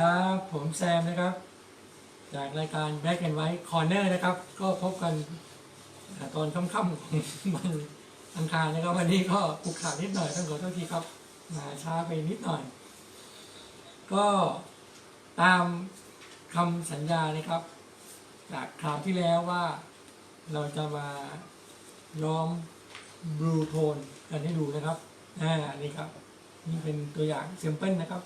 ครับ ผมแซมนะครับ จากรายการ Black and White Corner นะครับ ก็พบกันตอนค่ำๆของวันอังคารนะครับ วันนี้ก็ปุกขาวนิดหน่อยต้องขอโทษทีครับ มาช้าไปนิดหน่อย ก็ตามคำสัญญานะครับ จากคราวที่แล้วว่าเราจะมาย้อมบลูโทนกันให้ดูนะครับอ่านี่ครับ นี่เป็นตัวอย่างเซมเปิลนะครับ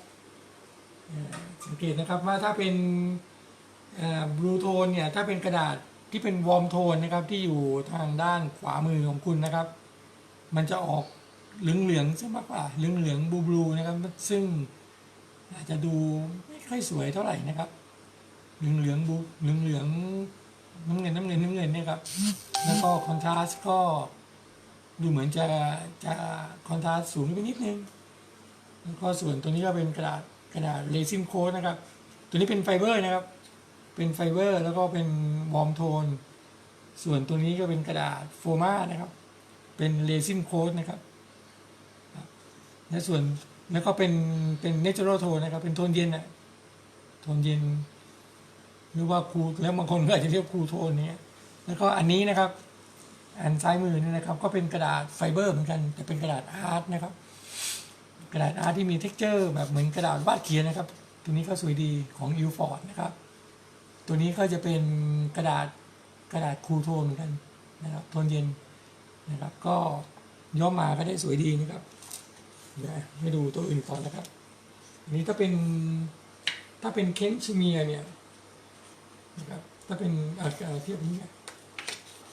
สังเกตนะครับว่าถ้าเป็นบลูโทนเนี่ยถ้าเป็นกระดาษที่เป็นวอร์มโทนนะครับที่อยู่ทางด้านขวามือของคุณนะครับ มันจะออกเหลืองเหลืองๆซะมากกว่าเหลืองเหลืองบลูบลูนะครับ ซึ่งอาจจะดูไม่ค่อยสวยเท่าไหร่นะครับเหลืองเหลืองบูเหลืองเหลืองน้ำเงินน้ำเงินน้ำเงินเนี่ยครับแล้วก็คอนทราสก็ดูเหมือนจะจะคอนทราสสูงไปนิดนึงแล้วก็ส่วนตัวนี้ก็เป็นกระดาษ กระดาษเรซินโค้ดนะครับ ตัวนี้เป็นไฟเบอร์นะครับ เป็นไฟเบอร์แล้วก็เป็นวอร์มโทน ส่วนตัวนี้ก็เป็นกระดาษโฟมานะครับ เป็นเรซินโค้ดนะครับ และส่วนแล้วก็เป็นเป็นเนเจอรัลโทนนะครับ เป็นโทนเย็นอะโทนเย็นหรือว่าครูแล้วบางคนก็อาจจะเรียกครูโทนเนี้ยแล้วก็อันนี้นะครับ อันซ้ายมือนี่นะครับ ก็เป็นกระดาษไฟเบอร์เหมือนกัน แต่เป็นกระดาษอาร์ตนะครับ กระดาษอาร์ตที่มีเท็กเจอร์แบบเหมือนกระดาษวาดเขียนนะครับ ตัวนี้ก็สวยดีของอิลฟอร์ดนะครับ ตัวนี้ก็จะเป็นกระดาษกระดาษคูลโทนเหมือนกันนะครับโทนเย็นนะครับ ก็ย้อมมาก็ได้สวยดีนะครับเดี๋ยวให้ดูตัวอื่นก่อนนะครับอันนี้ถ้าเป็นถ้าเป็นเคนชิเมียเนี่ยนะครับถ้าเป็นอาเทียบนี้เนี่ย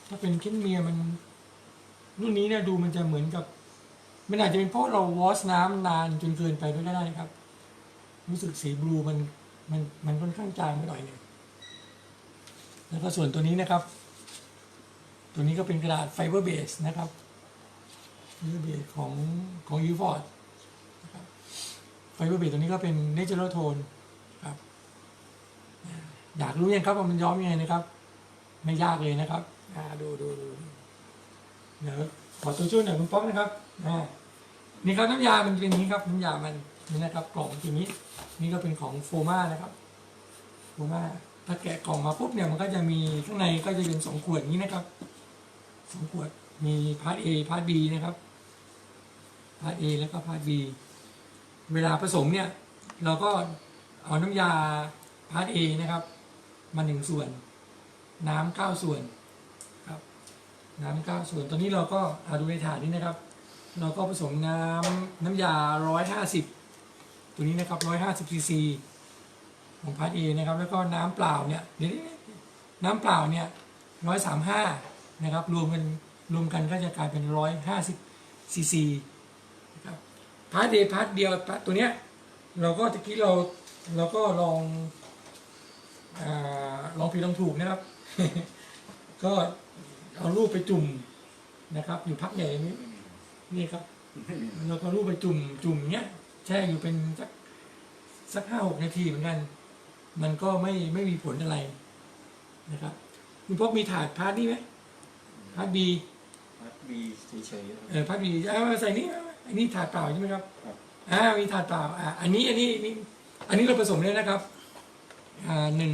ถ้าเป็นเคนเมียมันรุ่นนี้เนี่ยดูมันจะเหมือนกับ มันอาจจะเป็นเพราะเราวอชน้ำนานจนเกินไปด้วยก็ได้นะครับ รู้สึกสีบลูมันมันมันค่อนข้างจางไปหน่อยนึงแล้วก็ส่วนตัวนี้นะครับ ตัวนี้ก็เป็นกระดาษไฟเบอร์เบสนะครับไฟเบอร์เบสของของยูฟอร์ดไฟเบอร์เบสตัวนี้ก็เป็นเนเจอรัลโทนครับอยากรู้ยังครับว่ามันย้อมยังไงนะครับ ไม่ยากเลยนะครับ อ่าดูดูดูดูเดี๋ยวขอตัวช่วยหน่อยคุณป๊อกนะครับอ่า นี่ครับน้ำยามันเป็นอย่างนี้ครับน้ำยามันนี่นะครับกล่องอย่างนี้ นี่ก็เป็นของโฟมานะครับโฟมาถ้าแกะกล่องมาปุ๊บเนี่ยมันก็จะมีข้างในก็จะเป็นสองขวดนี้นะครับสองขวดมีพาร์ท A พาร์ท B นะครับพาร์ท A แล้วก็พาร์ท B เวลาผสมเนี่ย เราก็เอาน้ำยาพาร์ท A นะครับ มาหนึ่งส่วน น้ำเก้าส่วนครับ น้ำเก้าส่วนตอนนี้เราก็อาดูในถาดนี้นะครับ เราก็ผสมน้ำน้ำยาร้อยห้าสิบตัวนี้นะครับร้อยห้าสิบซีซีของพาร์ทเอนะครับ แล้วก็น้ำเปล่าเนี่ยเดี๋ยวน้ำเปล่าเนี่ยร้อยสามห้านะครับ รวมกันรวมกันก็จะกลายเป็นร้อยห้าสิบซีซีนะครับพาร์ทเอพาร์ทเดียวพาร์ทตัวเนี้ยเราก็ตะกี้เราเราก็ลองอลองผิดลองถูกนะครับ ก็เอารูปไปจุ่มนะครับ อยู่พักใหญ่นี้ นี่ครับ เราก็รูปไปจุ่มจุ่มเนี้ยแช่อยู่เป็นสักสักห้าหกนาทีเหมือนกัน มันก็ไม่ไม่มีผลอะไรนะครับคุณพกมีถาดพาร์ทนี่ไหมพาร์ทบีพัดบีเฉยๆครับ เออพาร์ทบีเอาใส่นี่อันนี้ถาดเปล่าใช่ไหมครับครับ อ่ามีถาดเปล่าอ่าอันนี้อันนี้นี่อันนี้เราผสมเลยนะครับอ่าหนึ่ง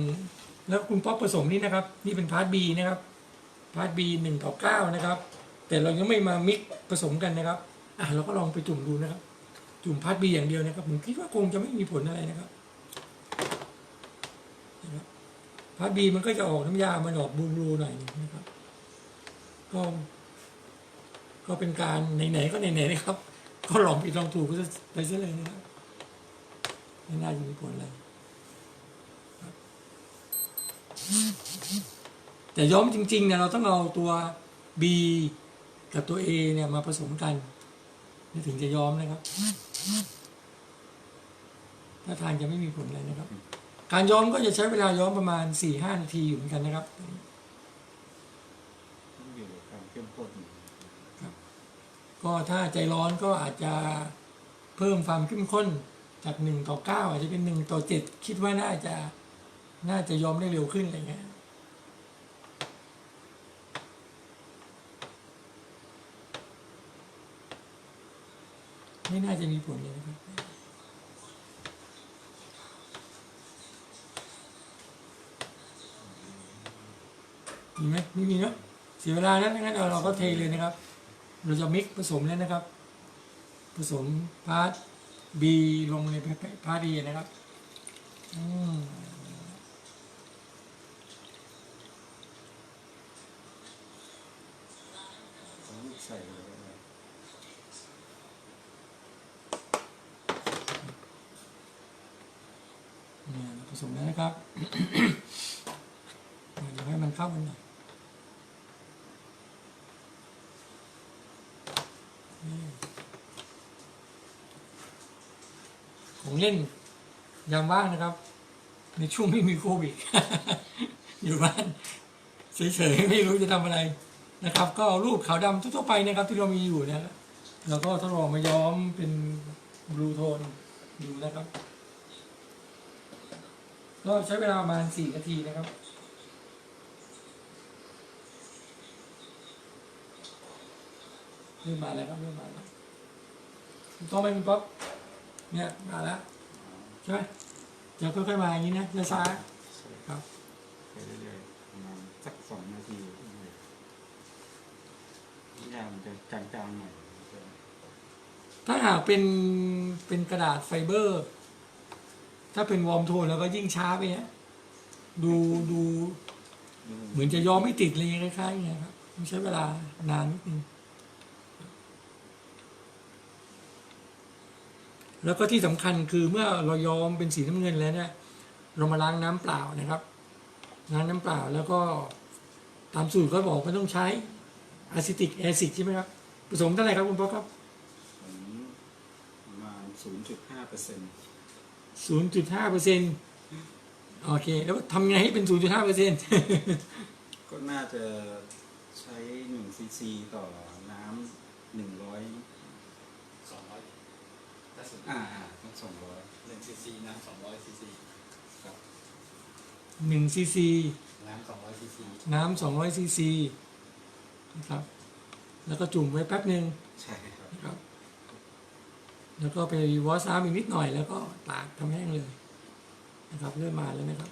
แล้วคุณป๊อปผสมนี่นะครับ นี่เป็นพาร์ทบีนะครับพาร์ทบีหนึ่งต่อเก้านะครับ แต่เรายังไม่มามิกผสมกันนะครับ อะเราก็ลองไปจุ่มดูนะครับ จุ่มพาร์ทบีอย่างเดียวนะครับ ผมคิดว่าคงจะไม่มีผลอะไรนะครับนะครับพาร์ทบีมันก็จะออกน้ำยามันออกบลูหน่อยนึงนะครับ ก็ ก็เป็นการไหนๆก็ไหนๆนะครับ ก็ลองผิดลองถูกก็จะไปซะเลยนะครับไม่น่าจะมีผลอะไรแต่ย้อมจริงๆเนี่ยเราต้องเอาตัว B กับตัว A เนี่ยมาผสมกันนี่ถึงจะย้อมนะครับ ถ้าทางจะไม่มีผลอะไรนะครับ การย้อมก็จะใช้เวลาย้อมประมาณ4-5นาทีอยู่เหมือนกันนะครับต้องอยู่ในความเข้มข้นก็ถ้าใจร้อนก็อาจจะเพิ่มความเข้มข้นจากหนึ่งต่อเก้าอาจจะเป็นหนึ่งต่อเจ็ดคิดว่าน่าจะน่าจะยอมได้เร็วขึ้นอะไรเงี้ย ไม่น่าจะมีผลเลยนะครับมีไหมไม่มีเนาะเสียเวลาแล้วงั้นเราก็เทเลยนะครับ เราจะมิกผสมเลยนะครับ ผสมพาร์ทบลงในพาร์ทเอนะครับ อืม สมแล้วนะครับเดี๋ยวให้มันเข้ากันหน่อยนี่ของเล่นยามว่างนะครับ ในช่วงไม่มีโควิดอยู่บ้านเฉยๆไม่รู้จะทำอะไรนะครับ ก็รูปขาวดำทั่วไปนะครับ ที่เรามีอยู่เนะแล้วก็ทดลองมาย้อมเป็นบลูโทนดูนะครับ ก็ใช้เวลาประมาณสี่นาทีนะครับ เริ่มมาแล้วครับเริ่มมาแล้วถูกต้องไหมคุณป๊อปเนี่ยมาแล้วใช่ไหมจะค่อยๆมาอย่างนี้นะช้าใช่ๆครับไปเรื่อยๆประมาณสักสองนาทีเลยยางมันจะจางๆหน่อยมันจะถ้าหากเป็นเป็นกระดาษไฟเบอร์ ถ้าเป็นวอร์มโทนแล้วก็ยิ่งช้าไปฮะดูดูเหมือนจะย้อมไม่ติดเลยคล้ายๆอย่างเงี้ยครับมันใช้เวลานานนิดนึงแล้วก็ที่สำคัญคือเมื่อเราย้อมเป็นสีน้ำเงินแล้วเนี่ย เรามาล้างน้ำเปล่านะครับล้างน้ำเปล่าแล้วก็ตามสูตรเขาบอกว่าต้องใช้อะซิติกแอซิดใช่ไหมครับผสมเท่าไหร่ครับคุณพ่อครับผมประมาณศูนย์จุดห้าเปอร์เซ็นต์ ศูนย์จุดห้าเปอร์เซ็นโอเค แล้วทำไงให้เป็นศูนย์จุดห้าเปอร์เซ็นก็น่าจะใช้หนึ่งซีซีต่อน้ำหนึ่งร้อยสองร้อยถ้าสุดอ่าอ่าต้องสองร้อยหนึ่งซีซีน้ำสองร้อยซีซีครับหนึ่งซีซีน้ำสองร้อยซีซีน้ำสองร้อยซีซีนะครับ แล้วก็จุ่มไว้แป๊บหนึ่งใช่ครับนะครับ แล้วก็ไปวอชน้ำอีกนิดหน่อยแล้วก็ตากทำแห้งเลยนะครับเริ่มมาแล้วนะครับ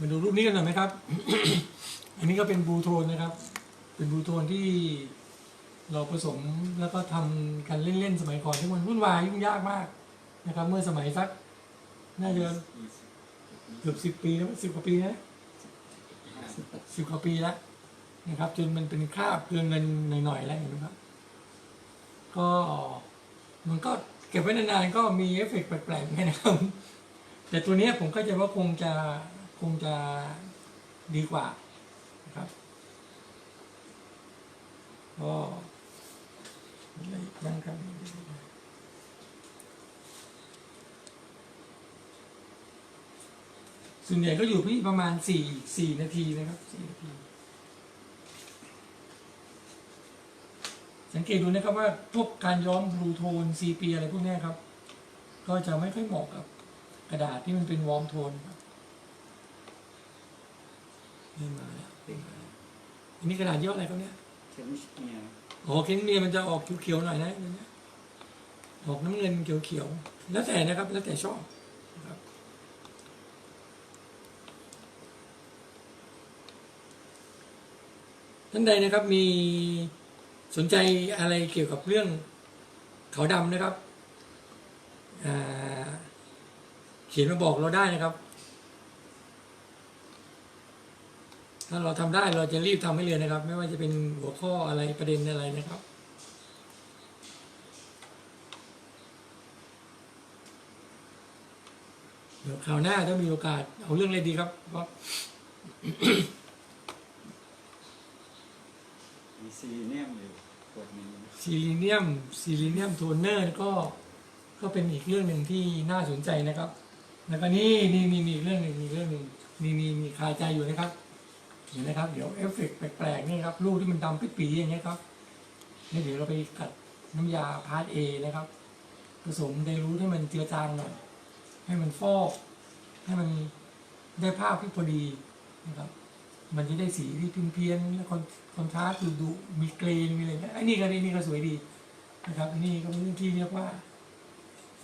มาดูรูปนี้กันหน่อยไหมครับ อันนี้ก็เป็นบูโทนนะครับ เป็นบูโทนที่เราผสมแล้วก็ทำกันเล่นๆสมัยก่อนที่มันวุ่นวายยุ่งยากมากนะครับ เมื่อสมัยสัก น่าจะเกือบสิบปีแล้วสิบกว่าปีนะสิบกว่าปีแล้วนะครับ จนมันเป็นคราบเกลือเงินหน่อยๆแล้วเห็นไหมครับ ก็มันก็เก็บไว้นานๆก็มีเอฟเฟกต์แปลกๆเหมนะครับ แต่ตัวนี้ผมก็จะว่าคงจะ คงจะดีกว่านะครับก็อะไรบ้างครับส่วนใหญ่ก็อยู่ที่ประมาณสี่สี่นาทีนะครับสี่นาที สังเกตดูนะครับว่าพวกการย้อมบลูโทนซีเปียอะไรพวกนี้ครับ ก็จะไม่ค่อยเหมาะกับกระดาษที่มันเป็นวอร์มโทนครับ นี่มาแล้วนี่มาแล้วอันนี้กระดาษยี่ห้ออะไรครับเนี่ยเทมเนี่ยโอ้เคนเมียมันจะออกเขียวๆหน่อยนะอันเนี้ยออกน้ำเงินเขียวๆแล้วแต่นะครับ แล้วแต่ชอบนะครับท่านใดนะครับมีสนใจอะไรเกี่ยวกับเรื่องขาวดำนะครับอ่าเขียนมาบอกเราได้นะครับ ถ้าเราทำได้เราจะรีบทำให้เลยนะครับ ไม่ว่าจะเป็นหัวข้ออะไรประเด็นอะไรนะครับเดี๋ยวคราวหน้าถ้ามีโอกาสเอาเรื่องอะไรดีครับเพราะมีซีเนียมอยู่ขวดหนึงซีลิเนียมซีลิเนียมโทนเนอร์ก็ก็เป็นอีกเรื่องหนึ่งที่น่าสนใจนะครับ แล้วก็นี่นี่นี่นี่อีกเรื่องหนึ่งมีเรื่องหนึ่งมีมีมีคาใจอยู่นะครับ ห็นไหมครับ เดี๋ยวเอฟเฟกต์แปลกๆนี่ครับลูกที่มันดำปิดปีอย่างเงี้ยครับนี่เดี๋ยวเราไปกัดน้ำยาพาร์ทเอนะครับ ผสมไดรูทให้มันเจือจางหน่อย ให้มันฟอก ให้มันได้ภาพที่พอดีนะครับ มันจะได้สีที่พิมเพี้ยนๆแล้วคอนคอนทราสต์ดูดุมีเกรนมีอะไรเงี้ยไอ้นี่ก็นี่ก็สวยดีนะครับอันนี่ก็เป็นที่เรียกว่า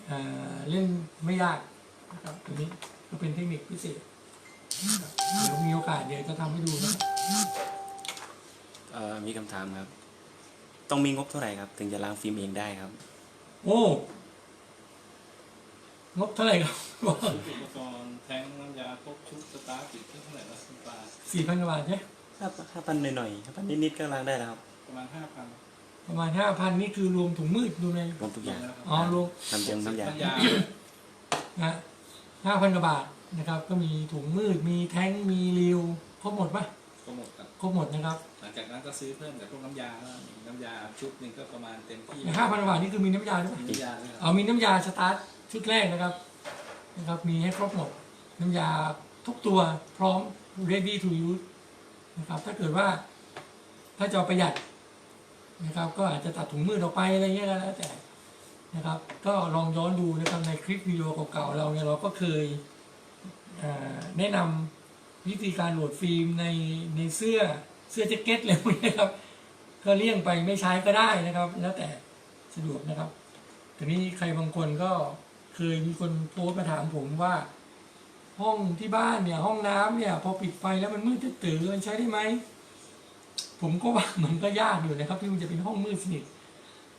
อ่าเล่นไม่ยากนะครับตัวนี้ก็เป็นเทคนิคพิเศษ เดี๋ยวมีโอกาสเดี๋ยวจะทำให้ดูนะครับเอ่อมีคำถามครับ ต้องมีงบเท่าไหร่ครับ ถึงจะล้างฟิล์มเองได้ครับ โอ้งบเท่าไหร่ครับบอกอุปกรณ์แทงน้ำยาพกชุดสตาร์ทติดเครื่องเท่าไหร่ละคุณปลาสี่พันกว่าบาทใช่ไหมห้าห้าพันหน่อยๆห้าพันนิดๆก็ล้างได้แล้วครับประมาณห้าพันประมาณห้าพันนี่คือรวมถุงมืดดูในรวมทุกอย่างอ๋อรวมน้ำยงน้ำยาน้ำยานะห้าพันกว่าบาท นะครับ ก็มีถุงมืดมีแท้งมีริวครบหมดปะก็หมดครับครบหมดนะครับหลังจากนั้นก็ซื้อเพิ่มจากพวกน้ำยาแล้วน้ำยาชุดหนึ่งก็ประมาณเต็มที่ห้าพันกว่าบาทนี่คือมีน้ำยาด้วยปะมีน้ำยาด้วยคเอารับมีน้ำยาสตาร์ทชุดแรกนะครับนะครับ มีให้ครบหมด น้ำยาทุกตัวพร้อม ready to use นะครับ ถ้าเกิดว่าถ้าจะเอาประหยัดนะครับ ก็อาจจะตัดถุงมืดออกไปอะไรเงี้ยก็แล้วแต่นะครับ ก็ลองย้อนดูนะครับในคลิปวิดีโอเก่าๆเราเนี่ยเราก็เคยอ่า แนะนำวิธีการโหลดฟิล์มในในเสื้อเสื้อแจ็คเก็ตอะไรพวกนี้ครับ ก็เลี่ยงไปไม่ใช้ก็ได้นะครับ แล้วแต่สะดวกนะครับทีนี้ใครบางคนก็เคยมีคนโพสต์มาถามผมว่า ห้องที่บ้านเนี่ย ห้องน้ำเนี่ยพอปิดไฟแล้วมันมืดตื่นๆมันใช้ได้ไหมผมก็ว่ามันก็ยากอยู่นะครับที่มันจะเป็นห้องมืดสนิท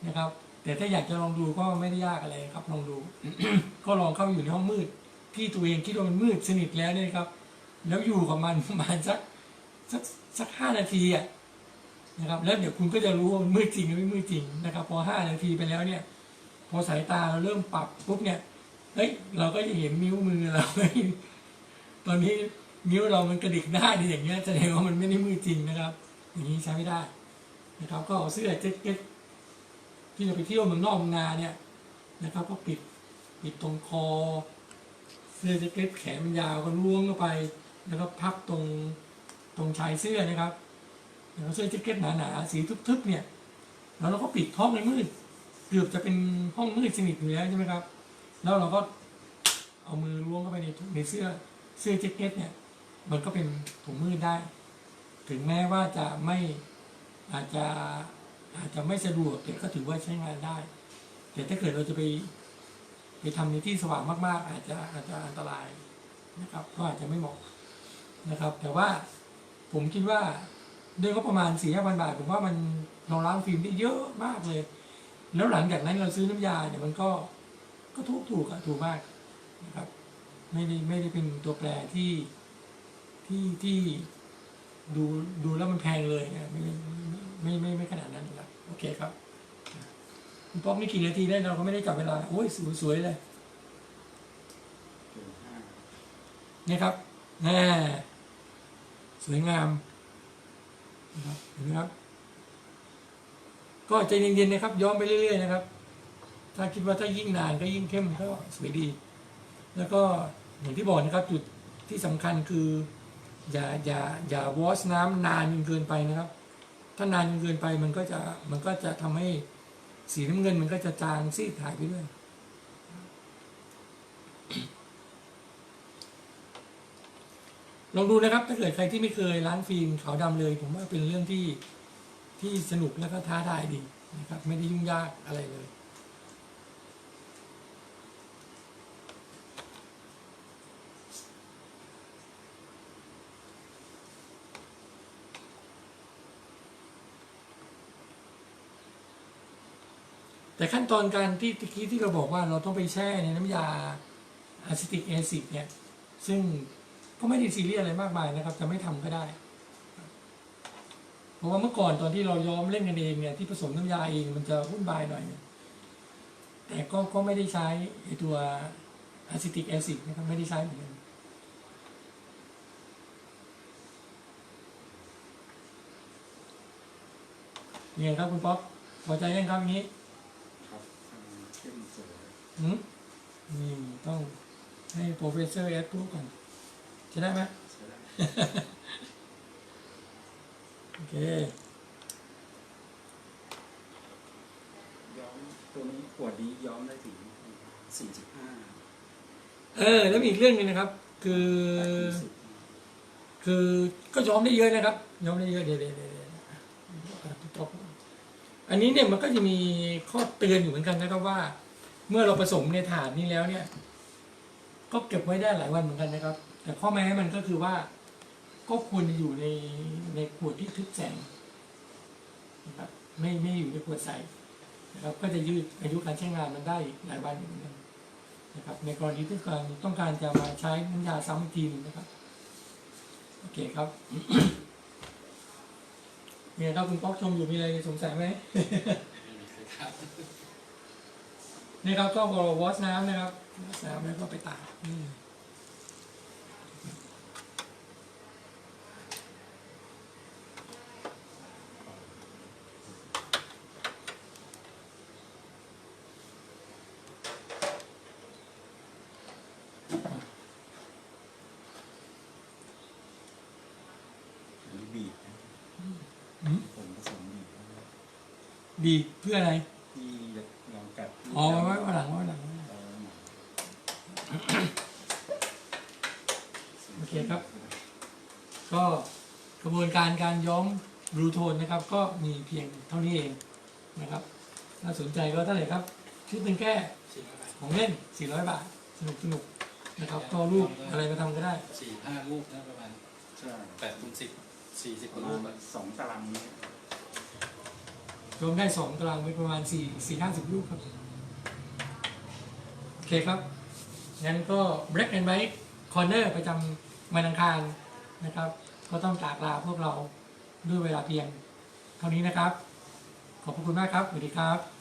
นะครับ แต่ถ้าอยากจะลองดูก็ไม่ได้ยากอะไรครับ ลองดู ก็ลองเข้าไปอยู่ในห้องมืด ที่ตัวเองคิดว่ามันมืดสนิทแล้วเนี่ยครับ แล้วอยู่กับมันประมาณสักสักสักห้านาทีอะนะครับ แล้วเดี๋ยวคุณก็จะรู้ว่ามันมืดจริงหรือไม่มืดจริงนะครับ พอห้านาทีไปแล้วเนี่ย พอสายตาเราเริ่มปรับปุ๊บเนี่ยเฮ้ยเราก็จะเห็นนิ้วมือเราตอนนี้นิ้วเรามันกระดิกได้ดีอย่างเงี้ยแสดงว่ามันไม่ได้มือจริงนะครับ อย่างนี้ใช้ไม่ได้นะครับ ก็เอาเสื้อแจ็คเก็ตที่เราไปเที่ยวเมืองนอกนาเนี่ยนะครับ ก็ปิดปิดตรงคอ สื้อแจ็คเก็ตแขนมันยาวก็ล้วงเข้าไป แล้วก็พับตรงตรงชายเสื้อนะครับแล้วเสื้อแจ็คเก็ตหนาๆสีทึบๆเนี่ย แล้วเราก็ปิดห้องในมืดเกือบจะเป็นห้องมืดสนิทอยู่แล้วใช่ไหมครับ แล้วเราก็เอามือล้วงเข้าไปในในเสื้อเสื้อแจ็คเก็ตเนี่ย มันก็เป็นถุงมืดได้ ถึงแม้ว่าจะไม่อาจจะอาจจะไม่สะดวกแต่ก็ถือว่าใช้งานได้ แต่ถ้าเกิดเราจะไป ไปทำในที่สว่างมาก ๆ อาจจะอาจจะอันตรายนะครับ ก็อาจจะไม่เหมาะนะครับ แต่ว่าผมคิดว่าด้วยก็ประมาณสี่ห้าพันบาท ผมว่ามันรองรับฟิล์มได้เยอะมากเลย แล้วหลังจากนั้นเราซื้อน้ำยาเนี่ยมันก็ก็ถูกถูกอะถูกมากนะครับ ไม่ได้ไม่ได้เป็นตัวแปรที่ที่ที่ดูดูแล้วมันแพงเลยนะไม่ไม่ไม่ไม่ไม่ขนาดนั้นครับโอเคครับ คุณป๊อกนี่กี่นาทีได้เราก็ไม่ได้จับเวลาโอ้ยสวยสวยเลยเนี่ยครับแน่สวยงามนะครับเห็นไหมครับ ก็ใจเย็นๆนะครับ ย้อมไปเรื่อย ๆ นะครับ ถ้าคิดว่าถ้ายิ่งนานก็ยิ่งเข้มก็สวยดี แล้วก็อย่างที่บอกนะครับจุดที่สำคัญคือ อย่าอย่าอย่าวอชน้ำนานจนเกินไปนะครับ ถ้านานจนเกินไปมันก็จะมันก็จะทำให้ สีน้ำเงินมันก็จะจางซีดหายไปด้วยลองดูนะครับ ถ้าเกิดใครที่ไม่เคยล้างฟิล์มขาวดำเลย ผมว่าเป็นเรื่องที่ที่สนุกและก็ท้าทายดีนะครับ ไม่ได้ยุ่งยากอะไรเลย แต่ขั้นตอนการที่ตะกี้ที่เราบอกว่าเราต้องไปแช่ในน้ำยาอะซิติกแอซิดเนี่ย ซึ่งก็ไม่ได้ซีเรียสอะไรมากมายนะครับจะไม่ทำก็ได้ เพราะว่าเมื่อก่อนตอนที่เราย้อมเล่นกันเองเนี่ยที่ผสมน้ำยาเองมันจะวุ่นวายหน่อยแต่ก็ก็ไม่ได้ใช้ตัวอะซิติกแอซิดนะครับไม่ได้ใช้เหมือนกันเนี่ยครับคุณป๊อปพอใจยังครับนี้ ครับทำเข้มสวย หืม นี่ต้องให้โปรเฟสเซอร์แอดพูดก่อนจะได้ไหมใช้ได้เคย้อมตัวนี้ขวดนี้ย้อมได้ถึงสี่สิบห้าเออ แล้วมีอีกเรื่องหนึงนะครับ คือ คือก็ย้อมได้เยอะนะครับย้อมได้เยอะเดี๋ยวเดี๋ยวเดี๋ยวเดี๋ยวอันนี้เนี่ยมันก็จะมีข้อเตือนอยู่เหมือนกันนะครับว่า เมื่อเราผสมในถาดนี้แล้วเนี่ย ก็เก็บไว้ได้หลายวันเหมือนกันนะครับ แต่ข้อแม้มันก็คือว่า ก็ควรจะอยู่ในในขวดที่ทึบแสงนะครับไม่ไม่อยู่ในขวดใสนะครับก็จะยืดอายุการใช้งานมันได้หลายวันอยู่เหมือนกันนะครับ ในกรณีที่การต้องการจะมาใช้น้ำยาซ้ำอีกทีนึงนะครับโอเคครับเนี่ยครับคุณป๊อกชมอยู่มีอะไรสงสัยไหม นี่ครับก็พอวอชน้ำนะครับวอชน้ำแล้วก็ไปตากนี่อันนี้บีบนะอืมผมผสมบีบนะบีบเพื่ออะไรที่ล องกัดอ๋อไว้ไว้หลังไว้หลังเออโอเคครับ ก็กระบวนการการย้อมบลูโทนนะครับ ก็มีเพียงเท่านี้เองนะครับถ้าสนใจก็เท่าไหร่ครับชุดหนึ่งแค่สี่ร้อยบาทของเล่น 400 บาท สนุกสนุกนะครับก็รูปอะไรมาทำก็ได้ สี่ห้าลูกนะประมาณใช่แปดคูณสิบสี่สิบประลูมากณอะสองตารางเมตร รวมได้สองตารางเมตรประมาณ4 4 50ลูกครับโอ เคครับ งั้นก็ Black and White Corner ประจำวันอังคารนะครับ ก็ต้องจากลาพวกเราด้วยเวลาเพียง เท่านี้นะครับ ขอบพระคุณมากครับ สวัสดีครับ